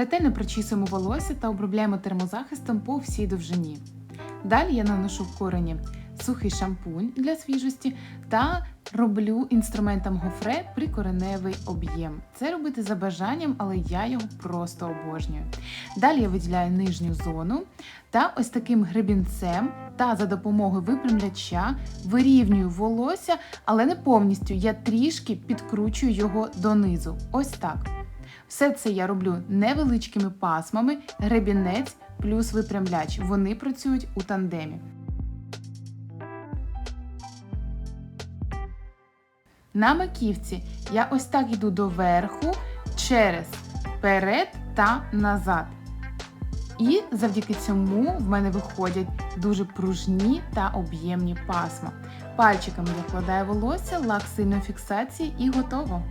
Ретельно прочісуємо волосся та обробляємо термозахистом по всій довжині. Далі я наношу в корені сухий шампунь для свіжості та роблю інструментом гофре прикореневий об'єм. Це робити за бажанням, але я його просто обожнюю. Далі я виділяю нижню зону та ось таким гребінцем та за допомогою випрямляча вирівнюю волосся, але не повністю. Я трішки підкручую його донизу. Ось так. Все це я роблю невеличкими пасмами, гребінець плюс випрямляч. Вони працюють у тандемі. На маківці я ось так йду до верху, через перед та назад. І завдяки цьому в мене виходять дуже пружні та об'ємні пасма. Пальчиками я вкладаю волосся, лак сильної фіксації і готово.